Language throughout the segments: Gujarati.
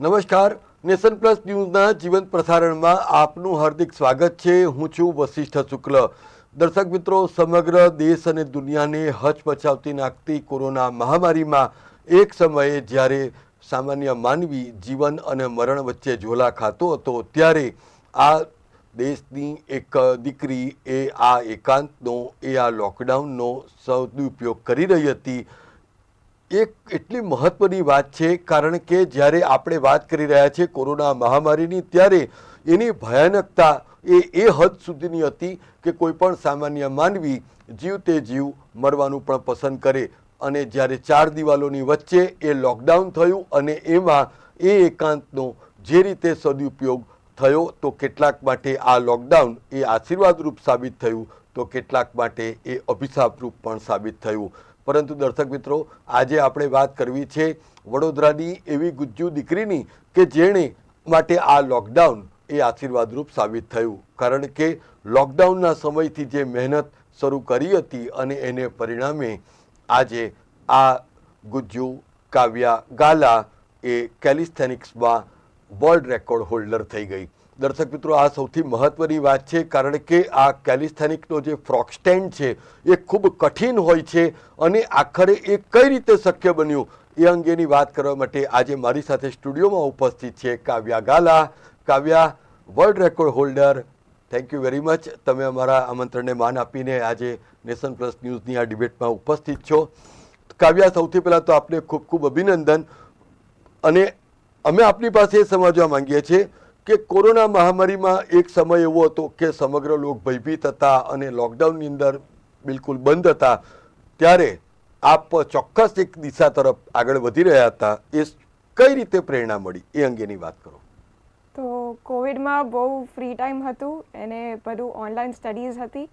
નમસ્કાર. નેશન પ્લસ ન્યૂઝના જીવંત પ્રસારણમાં આપનું હાર્દિક સ્વાગત છે. હું છું વશિષ્ઠ શુક્લ. દર્શક મિત્રો, સમગ્ર દેશ અને દુનિયાને હચમચાવતી નાખતી કોરોના મહામારીમાં એક સમયે જ્યારે સામાન્ય માનવી જીવન અને મરણ વચ્ચે ઝોલા ખાતો હતો, ત્યારે આ દેશની એક દીકરી એ આ એકાંતનો, એ આ લોકડાઉનનો સદુપયોગ કરી રહી હતી. એક એટલી મહત્વની વાત છે, કારણ કે જ્યારે આપણે વાત કરી રહ્યા છીએ કોરોના મહામારીની, ત્યારે એની ભયાનકતા એ એ હદ સુધીની હતી કે કોઈ પણ સામાન્ય માનવી જીવ તે જીવ મરવાનું પણ પસંદ કરે. અને જ્યારે ચાર દિવાલોની વચ્ચે એ લોકડાઉન થયું અને એમાં એ એકાંતનો જે રીતે સદુપયોગ થયો, તો કેટલાક માટે આ લોકડાઉન એ આશીર્વાદરૂપ સાબિત થયું, તો કેટલાક માટે એ અભિશાપરૂપ પણ સાબિત થયું. પરંતુ દર્શક મિત્રો, આજે આપણે વાત કરવી છે વડોદરાની એવી ગુજ્જુ દીકરીની કે જેણે માટે આ લોકડાઉન એ આશીર્વાદરૂપ સાબિત થયું. કારણ કે લોકડાઉનના સમયથી જે મહેનત શરૂ કરી હતી અને એને પરિણામે આજે આ ગુજ્જુ કાવ્યા ગાલા એ કેલિસ્થેનિક્સમાં વર્લ્ડ રેકોર્ડ હોલ્ડર થઈ ગઈ. દર્શક મિત્રો, આ સૌથી મહત્વની વાત છે, કારણ કે આ કેલિસ્થેનિકનો જે ફ્રોક સ્ટેન્ડ છે, એ ખૂબ કઠિન હોય છે અને આખરે એ કઈ રીતે શક્ય બન્યું એ અંગેની વાત કરવા માટે આજે મારી સાથે સ્ટુડિયોમાં ઉપસ્થિત છે Kavya Gala, Kavya, world record holder. Thank you very much તમે અમારા આમંત્રણને માન આપીને આજે નેશન પ્લસ ન્યૂઝની આ ડિબેટમાં ઉપસ્થિત છો. કાવ્યા, સૌથી પહેલાં તો આપને ખૂબ ખૂબ અભિનંદન અને અમે આપની પાસે એ સમજવા માંગીએ છીએ કે કોરોના મહામારીમાં એક સમય એવો હતો કે સમગ્ર લોક ભયભીત હતા અને લોકડાઉનની અંદર બિલકુલ બંધ હતા. ત્યારે આપ ચોક્કસ એક દિશા તરફ આગળ વધી રહ્યા હતા. એ કઈ રીતે પ્રેરણા મળી? એ અંગેની વાત કરો. તો કોવિડમાં બહુ ફ્રી ટાઈમ હતું. અને બધું ઓનલાઈન સ્ટડીઝ હતી.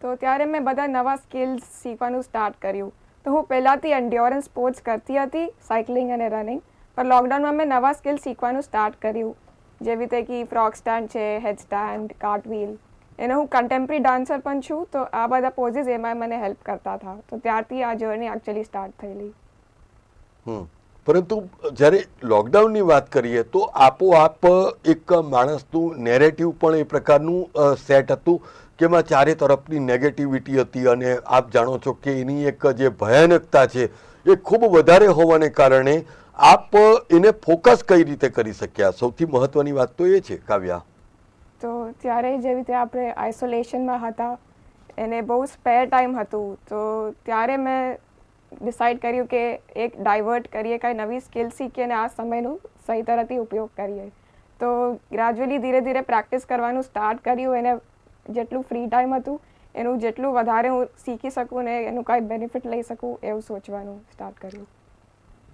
તો ત્યારે મેં બધા નવા સ્કિલ્સ શીખવાનું સ્ટાર્ટ કર્યું. તો હું પહેલાંથી એન્ડ્યોરન્સ સ્પોર્ટ્સ કરતી હતી સાયકલિંગ અને રનિંગ પણ લોકડાઉનમાં મેં નવા સ્કિલ શીખવાનું સ્ટાર્ટ કર્યું. જેવી રીતે કે ફ્રોક સ્ટેન્ડ છે હેડ સ્ટેન્ડ કાર્ટવીલ એને હું કન્ટેમ્પરરી ડાન્સર પણ છું, તો આ બધા પોઝિસ એમાં મને હેલ્પ કરતા હતા. તો ત્યારથી આ જર્ની એકચ્યુઅલી સ્ટાર્ટ થયેલી. પરંતુ જ્યારે લોકડાઉનની વાત કરીએ, તો આપોઆપ એક માણસનું નેરેટિવ પણ એ પ્રકારનું સેટ હતું કે એમાં ચારે તરફની નેગેટિવિટી હતી અને આપ જાણો છો કે એની એક જે ભયાનકતા છે, એ ખૂબ વધારે હોવાને કારણે આપ એને ફોકસ કઈ રીતે કરી શક્યા? સૌથી મહત્વની વાત તો એ છે, કાવ્યા. તો ત્યારે જેવી રીતે આપણે આઇસોલેશનમાં હતા. એને બહુ સ્પેર ટાઈમ હતું. તો ત્યારે મેં ડિસાઈડ કર્યું કે એક ડાયવર્ટ કરીએ, કાંઈ નવી સ્કિલ શીખીએ અને આ સમયનું સહી તરહથી ઉપયોગ કરીએ. તો ગ્રેજ્યુઅલી ધીરે ધીરે પ્રેક્ટિસ કરવાનું સ્ટાર્ટ કર્યું. એને જેટલું ફ્રી ટાઈમ હતું, એનું જેટલું વધારે હું શીખી શકું ને એનું કાંઈ બેનિફિટ લઈ શકું એવું સોચવાનું સ્ટાર્ટ કર્યું.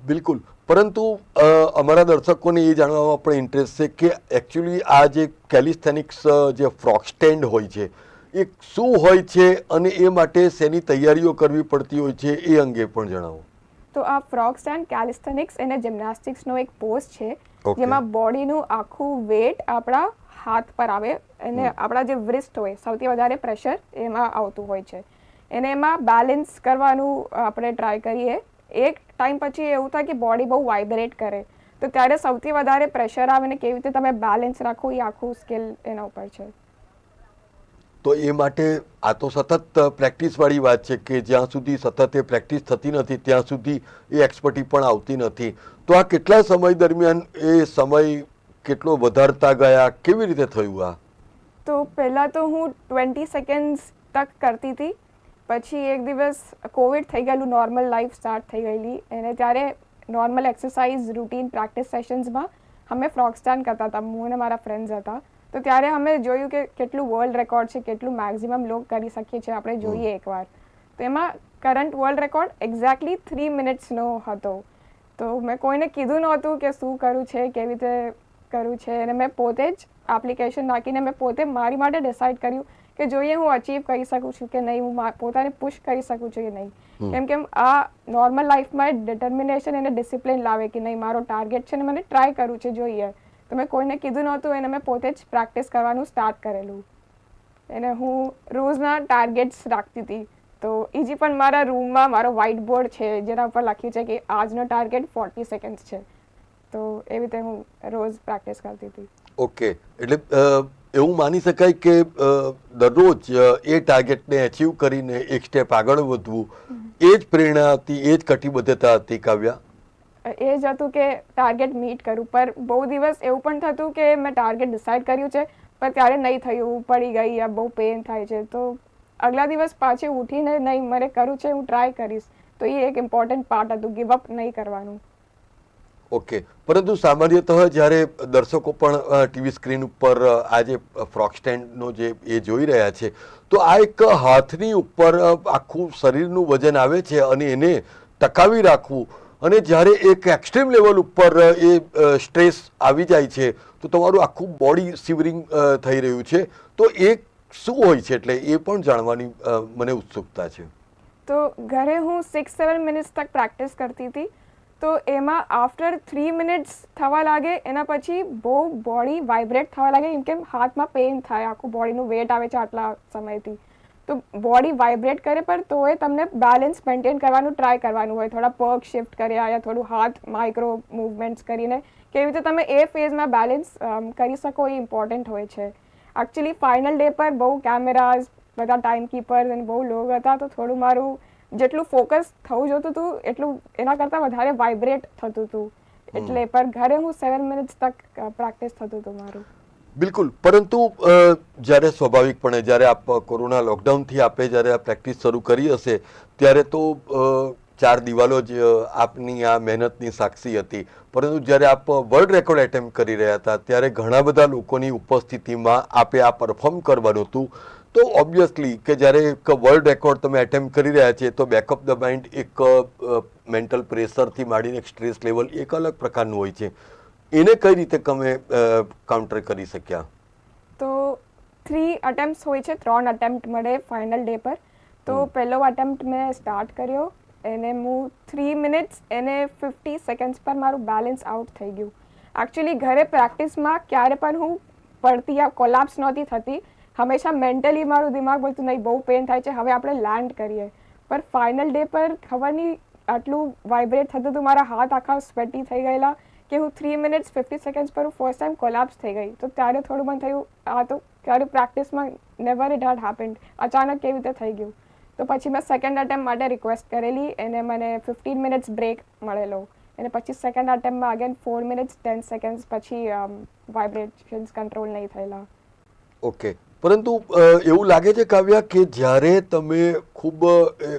બિલકુલ. પરંતુ અમારા દર્શકોને એ જાણવામાં પણ ઇન્ટરેસ્ટ છે કે એકચ્યુઅલી આ જે કેલિસ્થેનિક્સ જે ફ્રોક સ્ટેન્ડ હોય છે એ શું હોય છે અને એ માટે શેની તૈયારીઓ કરવી પડતી હોય છે એ અંગે પણ જણાવો. તો આ ફ્રોક સ્ટેન્ડ કેલિસ્થેનિક્સ એને જિમ્નાસ્ટિક્સનો એક પોઝ છે. જેમાં બોડીનું આખું વેટ આપણા હાથ પર આવે અને આપણા જે વ્રિસ્ટ હોય સૌથી વધારે પ્રેશર એમાં આવતું હોય છે. એને એમાં બેલેન્સ કરવાનું આપણે ટ્રાય કરીએ. એક ટાઈમ પછી એવું થાય કે બોડી બહુ વાઇબ્રેટ કરે. તો ત્યારે સૌથી વધારે પ્રેશર આવે ને કેવી રીતે તમે બેલેન્સ રાખો એ આખું સ્કિલ એના ઉપર છે. તો એ માટે આ તો સતત પ્રેક્ટિસવાળી વાત છે કે જ્યાં સુધી સતત એ પ્રેક્ટિસ થતી નથી ત્યાં સુધી એ એક્સપર્ટી પણ આવતી નથી. તો આ કેટલા સમય દરમિયાન એ સમય કેટલો વધારતા ગયા? કેવી રીતે થયું આ? તો પહેલાં તો હું ટ્વેન્ટી સેકન્ડ્સ તક કરતી હતી. પછી એક દિવસ કોવિડ થઈ ગયેલું નોર્મલ લાઈફ સ્ટાર્ટ થઈ ગયેલી. અને ત્યારે નોર્મલ એક્સરસાઇઝ રૂટીન પ્રેક્ટિસ સેશન્સમાં અમે ફ્રોક સ્ટેન્ડ કરતા હતા હું અને મારા ફ્રેન્ડ્સ હતા. તો ત્યારે અમે જોયું કે કેટલું વર્લ્ડ રેકોર્ડ છે કેટલું મેક્ઝિમમ લોક કરી શકીએ છીએ આપણે જોઈએ એકવાર. તો એમાં current world record exactly three મિનિટ્સનો હતો. તો મેં કોઈને કીધું નહોતું કે શું કરવું છે કેવી રીતે કરવું છે. અને મેં પોતે જ એપ્લિકેશન નાખીને મેં પોતે મારી માટે ડિસાઇડ કર્યું કે જોઈએ હું અચીવ કરી શકું છું કે નહીં હું પોતાને પુશ કરી શકું છું કે નહીં. કેમ કે આ નોર્મલ લાઈફમાં ડિટર્મિનેશન અને ડિસિપ્લિન લાવે કે નહીં મારો ટાર્ગેટ છે ને મને ટ્રાય કરવું છે જોઈએ. તો મેં કોઈને કીધું નહોતું એને મેં પોતે જ પ્રેક્ટિસ કરવાનું સ્ટાર્ટ કરેલું. એને હું રોજના ટાર્ગેટ્સ રાખતી હતી. તો ઇજી પણ મારા રૂમમાં મારો વ્હાઇટ બોર્ડ છે જેના ઉપર લખ્યું છે કે આજનો ટાર્ગેટ ફોર્ટી સેકન્ડ્સ છે. તો એવી રીતે હું રોજ પ્રેક્ટિસ કરતી હતી. ઓકે એટલે એવું માની શકાય કે દરરોજ એ ટાર્ગેટને અચીવ કરીને એક સ્ટેપ આગળ વધવું એ જ પ્રેરણા હતી એ જ કટિબદ્ધતા હતી કાવ્યા? એ જ હતું કે ટાર્ગેટ મીટ કરું પર બહુ દિવસ એવું પણ થતું કે મેં ટાર્ગેટ ડિસાઇડ કર્યું છે પણ ત્યારે નહીં થયું પડી ગઈ યા બહુ પેન થાય છે. તો આગલા દિવસ પાછી ઉઠીને નહીં મારે કરવું છે હું ટ્રાય કરીશ. તો એ એક ઇમ્પોર્ટન્ટ પાર્ટ હતું ગિવ અપ નહીં કરવાનું. ઓકે. પરંતુ સામાન્યતઃ જ્યારે દર્શકો પણ ટીવી સ્ક્રીન ઉપર આ જે ફ્રોક સ્ટેન્ડનો જે એ જોઈ રહ્યા છે, તો આ એક હાથની ઉપર આખું શરીરનું વજન આવે છે અને એને ટકાવી રાખવું. અને જ્યારે એક એક્સ્ટ્રીમ લેવલ ઉપર એ સ્ટ્રેસ આવી જાય છે, તો તમારું આખું બોડી સિવરિંગ થઈ રહ્યું છે. તો એ શું હોય છે એટલે એ પણ જાણવાની મને ઉત્સુકતા છે. તો ઘરે હું સિક્સ સેવન મિનિટ્સ તક પ્રેક્ટિસ કરતી હતી. તો એમાં આફ્ટર થ્રી મિનિટ્સ થવા લાગે, એના પછી બહુ બોડી વાઇબ્રેટ થવા લાગે, કેમ કે હાથમાં પેઇન થાય, આખું બોડીનું વેટ આવે છે આટલા સમયથી. તો બોડી વાઇબ્રેટ કરે, પણ તોય તમને બેલેન્સ મેન્ટેન કરવાનું ટ્રાય કરવાનું હોય. થોડા પગ શિફ્ટ કર્યા યા થોડું હાથ માઇક્રો મૂવમેન્ટ્સ કરીને, કેવી રીતે તમે એ ફેઝમાં બેલેન્સ કરી શકો એ ઇમ્પોર્ટન્ટ હોય છે. એકચ્યુઅલી ફાઇનલ ડે પર બહુ કેમેરાઝ બધા ટાઈમ કીપર્સ અને બહુ લોગ હતા, તો થોડું મારું જેટલું ફોકસ થવું જોતું હતું એટલું એના કરતાં વધારે વાઇબ્રેટ થતું હતું એટલે પર ઘરે હું સેવન મિનિટ્સ તક પ્રેક્ટિસ થતું હતું મારું. બિલકુલ. પરંતુ જ્યારે સ્વાભાવિકપણે જ્યારે આપ કોરોના લોકડાઉનથી આપે જ્યારે આ પ્રેક્ટિસ શરૂ કરી હશે ત્યારે તો ચાર દિવાલો જ આપની આ મહેનતની સાક્ષી હતી. પરંતુ જ્યારે આપ વર્લ્ડ રેકોર્ડ એટેમ્પ કરી રહ્યા હતા ત્યારે ઘણા બધા લોકોની ઉપસ્થિતિમાં આપે આ પરફોર્મ કરવાનું હતું. તો ઓબ્વિયસલી કે જ્યારે એક વર્લ્ડ રેકોર્ડ તમે એટેમ્પ કરી રહ્યા છે તો બેકઅપ ધ માઇન્ડ એક મેન્ટલ પ્રેશરથી માંડીને સ્ટ્રેસ લેવલ એક અલગ પ્રકારનું હોય છે. એને કઈ રીતે તમે કાઉન્ટર કરી શક્યા? તો થ્રી અટેમ્પ્ટ હોય છે ત્રણ અટેમ્પ્ટ મળે ફાઇનલ ડે પર. તો પહેલો અટેમ્પ્ટ મેં સ્ટાર્ટ કર્યો એને હું થ્રી મિનિટ્સ એને ફિફ્ટી સેકન્ડ્સ પર મારું બેલેન્સ આઉટ થઈ ગયું. એકચ્યુઅલી ઘરે પ્રેક્ટિસમાં ક્યારે પણ હું પડતી આ કોલાપ્સ નહોતી થતી હંમેશા મેન્ટલી મારું દિમાગ બોલતું, નહીં, બહુ પેન થાય છે, હવે આપણે લેન્ડ કરીએ. પર ફાઇનલ ડે પર ખબર નહીં આટલું વાઇબ્રેટ થતું હતું, મારા હાથ આખા સ્વેટી થઈ ગયેલા કે હું થ્રી મિનિટ્સ ફિફ્ટી સેકન્ડ્સ પર હું ફર્સ્ટ ટાઈમ કોલાપ્સ થઈ ગઈ. તો ત્યારે થોડું મને થયું, આ તો ક્યારે પ્રેક્ટિસમાં નેવર ઇટ હેડ હેપન્ડ અચાનક કેવી રીતે થઈ ગયું? તો પછી મેં સેકન્ડ અટેમ્પ માટે રિક્વેસ્ટ કરેલી, એને મને ફિફ્ટીન મિનિટ્સ બ્રેક મળેલો. અને પછી second અટેમ્પમાં again four minutes ten seconds પછી વાઇબ્રેશન્સ કંટ્રોલ નહીં થયેલા. ઓકે પરંતુ એવું લાગે છે કાવ્યા કે જ્યારે તમે ખૂબ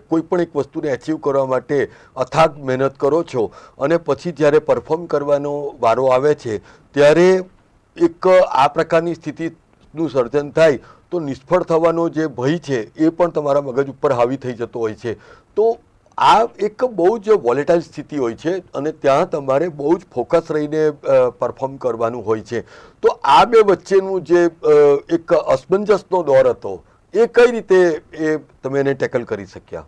કોઈ પણ એક વસ્તુને એચીવ કરવા માટે અથાગ મહેનત કરો છો અને પછી જ્યારે પરફોર્મ કરવાનો વારો આવે છે, ત્યારે એક આ પ્રકારની સ્થિતિનું સર્જન થાય તો નિષ્ફળ થવાનો જે ભય છે એ પણ તમારા મગજ ઉપર હાવી થઈ જતો હોય છે. તો આ એક બહુ જ વોલેટાઇલ સ્થિતિ હોય છે અને ત્યાં તમારે બહુ જ ફોકસ રહીને પરફોર્મ કરવાનું હોય છે. તો આ બે વચ્ચેનું જે એક અસમંજસનો દોર હતો એ કઈ રીતે એ તમે એને ટેકલ કરી શક્યા?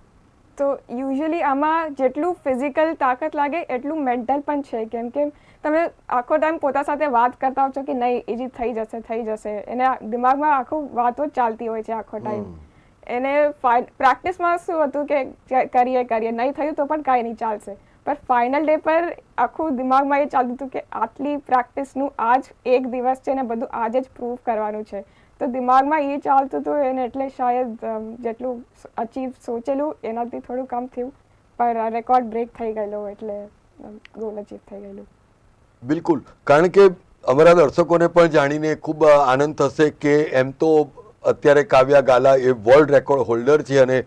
તો યુઝ્યુઅલી આમાં જેટલું ફિઝિકલ તાકાત લાગે એટલું મેન્ટલ પણ છે. કેમ કે તમે આખો ટાઈમ પોતા સાથે વાત કરતા હો છો કે નહીં એ જે થઈ જશે થઈ જશે. એને દિમાગમાં આખું વાતો ચાલતી હોય છે આખો ટાઈમ. એને પ્રેક્ટિસમાં શું હતું કે કરીએ કરીએ. નહીં થયું તો પણ કાંઈ નહીં ચાલશે. પણ ફાઇનલ ડે પર આખું દિમાગમાં એ ચાલતું હતું કે આટલી પ્રેક્ટિસનું આજ એક દિવસ છે ને બધું આજે જ પ્રૂવ કરવાનું છે. તો દિમાગમાં એ ચાલતું હતું એને એટલે શાયદ જેટલું અચીવ સોચેલું એનાથી થોડું કમ થયું. પણ રેકોર્ડ બ્રેક થઈ ગયેલો એટલે ગોલ અચીવ થઈ ગયેલું. બિલકુલ. કારણ કે અમારા દર્શકોને પણ જાણીને ખૂબ આનંદ થશે કે એમ તો અત્યારે કાવ્યા ગાલા એ વર્લ્ડ રેકોર્ડ હોલ્ડર છે અને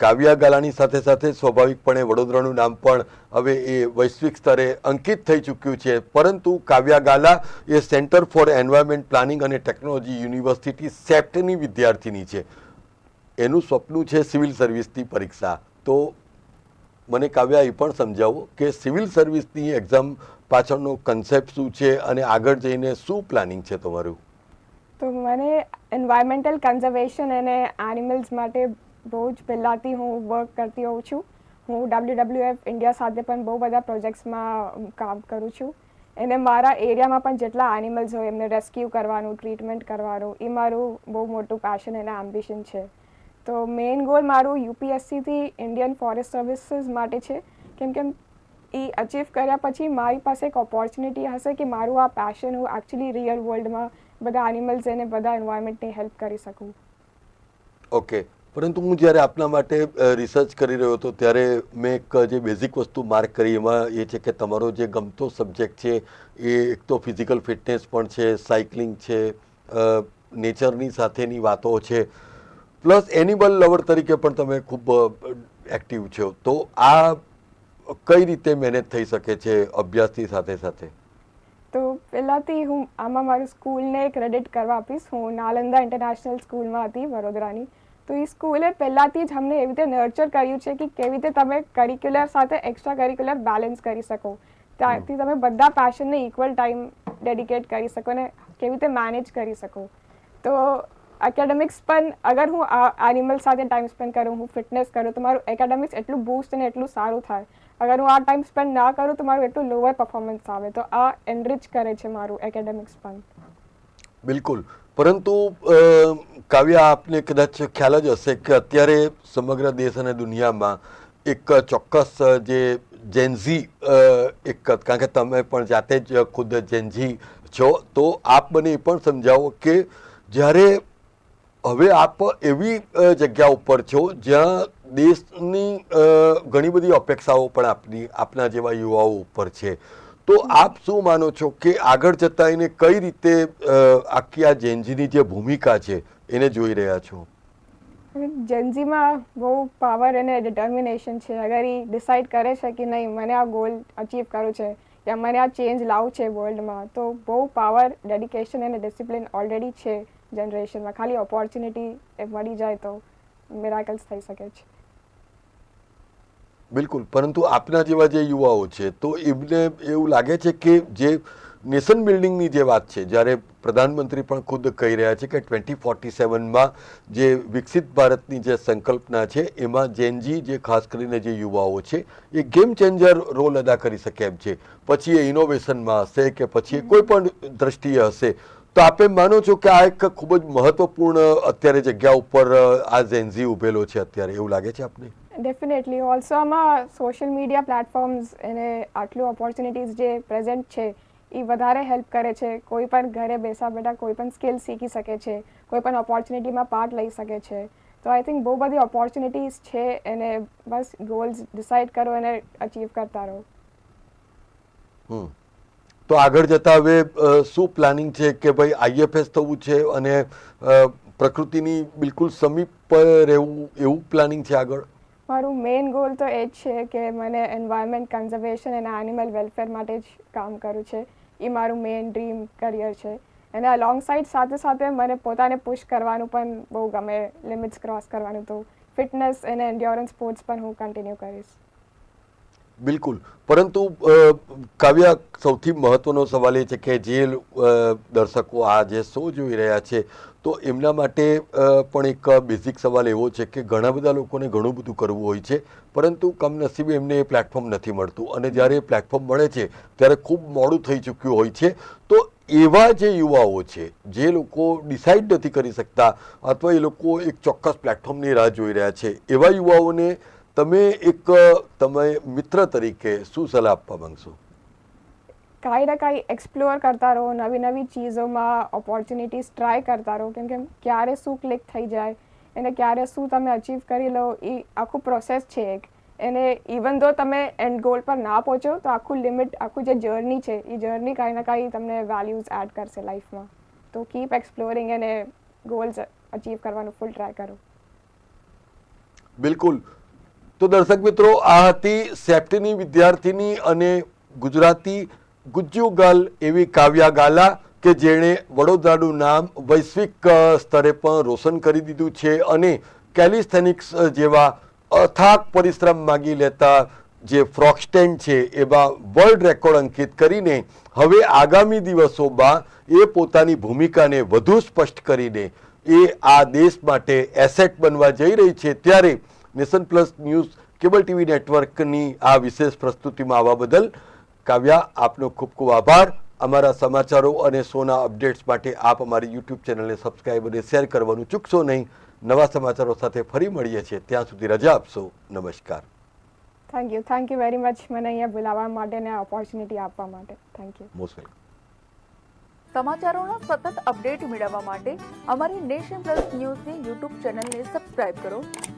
કાવ્યા ગાલાની સાથે સાથે સ્વાભાવિકપણે વડોદરાનું નામ પણ હવે એ વૈશ્વિક સ્તરે અંકિત થઈ ચૂક્યું છે. પરંતુ કાવ્યા ગાલા એ સેન્ટર ફોર એન્વાયરમેન્ટ પ્લાનિંગ અને ટેકનોલોજી યુનિવર્સિટી સેપ્ટની વિદ્યાર્થીની છે. એનું સ્વપ્ન છે સિવિલ સર્વિસની પરીક્ષા. તો મને કાવ્યા એ પણ સમજાવો કે સિવિલ સર્વિસની એક્ઝામ પાછળનો કન્સેપ્ટ શું છે અને આગળ જઈને શું પ્લાનિંગ છે તમારું? તો મને એન્વાયરમેન્ટલ કન્ઝર્વેશન અને એનિમલ્સ માટે બહુ જ પહેલાંથી હું વર્ક કરતી હોઉં છું. હું ડબલ્યુ ડબલ્યુ એફ ઇન્ડિયા સાથે પણ બહુ બધા પ્રોજેક્ટ્સમાં કામ કરું છું. એને મારા એરિયામાં પણ જેટલા એનિમલ્સ હોય, એમને રેસ્ક્યુ કરવાનું ટ્રીટમેન્ટ કરવાનું, એ મારું બહુ મોટું પેશન અને એમ્બિશન છે. તો મેઇન ગોલ મારું યુપીએસસીથી ઇન્ડિયન ફોરેસ્ટ સર્વિસીસ માટે છે. કેમ કે એ અચીવ કર્યા પછી મારી પાસે એક ઓપોર્ચ્યુનિટી હશે કે મારું આ પેશન હું એકચ્યુઅલી રિયલ વર્લ્ડમાં બધા એનિમલ્સ એને બધા એન્વાયરમેન્ટની હેલ્પ કરી શકું. ઓકે પરંતુ હું જ્યારે આપના માટે રિસર્ચ કરી રહ્યો હતો, ત્યારે મેં એક જે બેઝિક વસ્તુ માર્ક કરી, એમાં એ છે કે તમારો જે ગમતો સબ્જેક્ટ છે, એ એક તો ફિઝિકલ ફિટનેસ પણ છે સાયકલિંગ છે નેચરની સાથેની વાતો છે. પ્લસ એનિમલ લવર તરીકે પણ તમે ખૂબ એક્ટિવ છો. તો આ કઈ રીતે મેનેજ થઈ શકે છે અભ્યાસની સાથે સાથે? તો પહેલાંથી હું આમાં મારું સ્કૂલને ક્રેડિટ કરવા આપીશ. હું નાલંદા ઇન્ટરનેશનલ સ્કૂલમાં હતી, વડોદરાની. તો એ સ્કૂલે પહેલાંથી જ અમને એવી રીતે નર્ચર કર્યું છે કે કેવી રીતે તમે કરિક્યુલર સાથે એક્સ્ટ્રા કરિક્યુલર બેલેન્સ કરી શકો. ત્યાંથી તમે બધા પેશનને ઇક્વલ ટાઈમ ડેડિકેટ કરી શકો અને કેવી રીતે મેનેજ કરી શકો. તો એકેડેમિક્સ પણ અગર હું આ એનિમલ સાથે ટાઈમ સ્પેન્ડ કરું, હું ફિટનેસ કરું, તો મારું એકેડેમિક્સ એટલું બૂસ્ટ અને એટલું સારું થાય. અગર હું આ ટાઈમ સ્પેન્ડ ના કરું, તો મારું એટલું લોઅર પરફોર્મન્સ આવે. તો આ એનરિચ કરે છે મારું એકેડેમિક્સ પણ. બિલકુલ. પરંતુ કાવ્યા, આપને કદાચ ખ્યાલ જ હશે કે અત્યારે સમગ્ર દેશ અને દુનિયામાં એક ચોક્કસ જે જેન્ઝી એક કારણ કે તમે પણ જાતે જ ખુદ જેન્ઝી છો, તો આપ મને એ પણ સમજાવો કે જ્યારે હવે આપ એવી જગ્યા ઉપર છો જ્યાં દેશની ઘણી બધી અપેક્ષાઓ પણ આપની, આપના જેવા યુવાઓ ઉપર છે. તો આપ શું માનો છો કે આગળ જતાં એને કઈ રીતે આખી આ જેનજીની જે ભૂમિકા છે, એને જોઈ રહ્યા છો? જેનજીમાં બહુ પાવર અને ડિટર્મિનેશન છે. અગર એ ડિસાઇડ કરે છે કે નહીં, મને આ ગોલ અચીવ કરવું છે કે મને આ ચેન્જ લાવવું છે વર્લ્ડમાં તો બહુ પાવર ડેડિકેશન અને ડિસિપ્લિન ઓલરેડી છે. જનરેશનમાં ખાલી ઓપોર્ચ્યુનિટી મળી જાય તો મિરાકલ્સ થઈ શકે છે. બિલકુલ. પરંતુ આપના જેવા જે યુવાઓ છે તો એમને એવું લાગે છે કે જે નેશન બિલ્ડિંગની જે વાત છે જ્યારે પ્રધાનમંત્રી પણ ખુદ કહી રહ્યા છે કે ટ્વેન્ટી ફોર્ટી સેવનમાં જે વિકસિત ભારતની જે સંકલ્પના છે એમાં જેનજી જે ખાસ કરીને જે યુવાઓ છે એ ગેમ ચેન્જર રોલ અદા કરી શકે એમ છે. પછી એ ઇનોવેશનમાં હશે કે પછી એ કોઈ પણ દ્રષ્ટિએ હશે તો આપે માનો છો કે આ એક ખૂબ જ મહત્વપૂર્ણ અત્યારે જગ્યા ઉપર આ ઝેન્ઝી ઉભેલો છે અત્યારે? એવું લાગે છે આપને? ડેફિનેટલી ઓલ્સો આમાં સોશિયલ મીડિયા પ્લેટફોર્મ્સ એને આટલું ઓપોર્ચ્યુનિટીઝ જે પ્રેઝન્ટ છે એ વધારે હેલ્પ કરે છે. કોઈ પણ ઘરે બેસા બેઠા કોઈ પણ સ્કિલ શીખી શકે છે કોઈ પણ ઓપોર્ચ્યુનિટીમાં પાર્ટ લઈ શકે છે. તો આઈ થિંક બહુ બધી ઓપોર્ચ્યુનિટીઝ છે એને બસ ગોલ્સ ડિસાઇડ કરો અને અચીવ કરતા રહો. હમ. તો આગળ જતા હવે શું પ્લાનિંગ છે કે ભાઈ આઈએફએસ થવું છે અને પ્રકૃતિની બિલકુલ સમીપ પર રહેવું, એવું પ્લાનિંગ છે આગળ? મારું મેઇન ગોલ તો એ જ છે કે મને એન્વાયરમેન્ટ કન્ઝર્વેશન અને એનિમલ વેલફેર માટે જ કામ કરવું છે. એ મારું મેઇન ડ્રીમ કરિયર છે. અને અલોંગ સાઇડ સાથે સાથે મને પોતાને પુશ કરવાનું પણ બહુ ગમે લિમિટ્સ ક્રોસ કરવાનું તો ફિટનેસ અને એન્ડ્યોરન્સ સ્પોર્ટ્સ પણ હું કન્ટિન્યુ કરીશ. બિલકુલ. પરંતુ કાવ્ય સૌથી મહત્વનો સવાલ એ છે કે જે દર્શકો આ જે શો જોઈ રહ્યા છે, તો એમના માટે પણ એક બેઝિક સવાલ એવો છે કે ઘણા બધા લોકોને ઘણું બધું કરવું હોય છે, પરંતુ કમનસીબે એમને એ પ્લેટફોર્મ નથી મળતું. અને જ્યારે એ પ્લેટફોર્મ મળે છે, ત્યારે ખૂબ મોડું થઈ ચૂક્યું હોય છે. તો એવા જે યુવાઓ છે, જે લોકો ડિસાઇડ નથી કરી શકતા, અથવા એ લોકો એક ચોક્કસ પ્લેટફોર્મની રાહ જોઈ રહ્યા છે, એવા યુવાઓને તમે એક તમે મિત્ર તરીકે શું સલાહ આપવા માંગશો? કાંઈ ને કાંઈ એક્સપ્લોર કરતા રહો નવી નવી ચીઝોમાં ઓપોર્ચ્યુનિટીઝ ટ્રાય કરતા રહો કેમ કે ક્યારે શું ક્લિક થઈ જાય એને ક્યારે શું તમે અચીવ કરી લો એ આખું પ્રોસેસ છે એક. એને ઇવન દો તમે એન્ડ ગોલ પર ના પહોંચો તો આખું લિમિટ આખું જે જર્ની છે એ જર્ની કાંઈ ને કાંઈ તમને વેલ્યુઝ એડ કરશે લાઈફમાં તો કીપ એક્સપ્લોરિંગ એને ગોલ્સ અચીવ કરવાનું ફૂલ ટ્રાય કરો. બિલકુલ. તો દર્શક મિત્રો, આ હતી સેફ્ટીની વિદ્યાર્થીની અને ગુજરાતી ગુજ્જુ ગર્લ એવી કાવ્યા ગાલા કે જેણે વડોદરાનું નામ વૈશ્વિક સ્તરે પણ રોશન કરી દીધું છે અને કેલિસ્થેનિક્સ જેવા અથાગ પરિશ્રમ માગી લેતા જે ફ્રોક છે એમાં વર્લ્ડ રેકોર્ડ અંકિત કરીને હવે આગામી દિવસોમાં એ પોતાની ભૂમિકાને વધુ સ્પષ્ટ કરીને એ આ દેશ માટે એસેટ બનવા જઈ રહી છે. ત્યારે nation plus news cable TV નેટવર્કની આ વિશેષ પ્રસ્તુતિમાં આવવા બદલ કાવ્યા આપનો ખૂબ ખૂબ આભાર. અમારા સમાચારો અને શોના અપડેટ્સ માટે આપ અમારી યુટ્યુબ ચેનલને સબસ્ક્રાઈબ અને શેર કરવાનું ચૂકશો નહીં. નવા સમાચારો સાથે ફરી મળીએ છીએ. ત્યાં સુધી રજા આપશો. નમસ્કાર. Thank you thank you very much મને અહીંયા બોલાવવા માટે ને ઓપોર્ચ્યુનિટી આપવા માટે. થેન્ક યુ મોસ્ટ વેલકમ સમાચારોના સતત અપડેટ મેળવવા માટે અમારી નેશન પ્લસ ન્યૂઝની યુટ્યુબ ચેનલને સબસ્ક્રાઇબ કરો.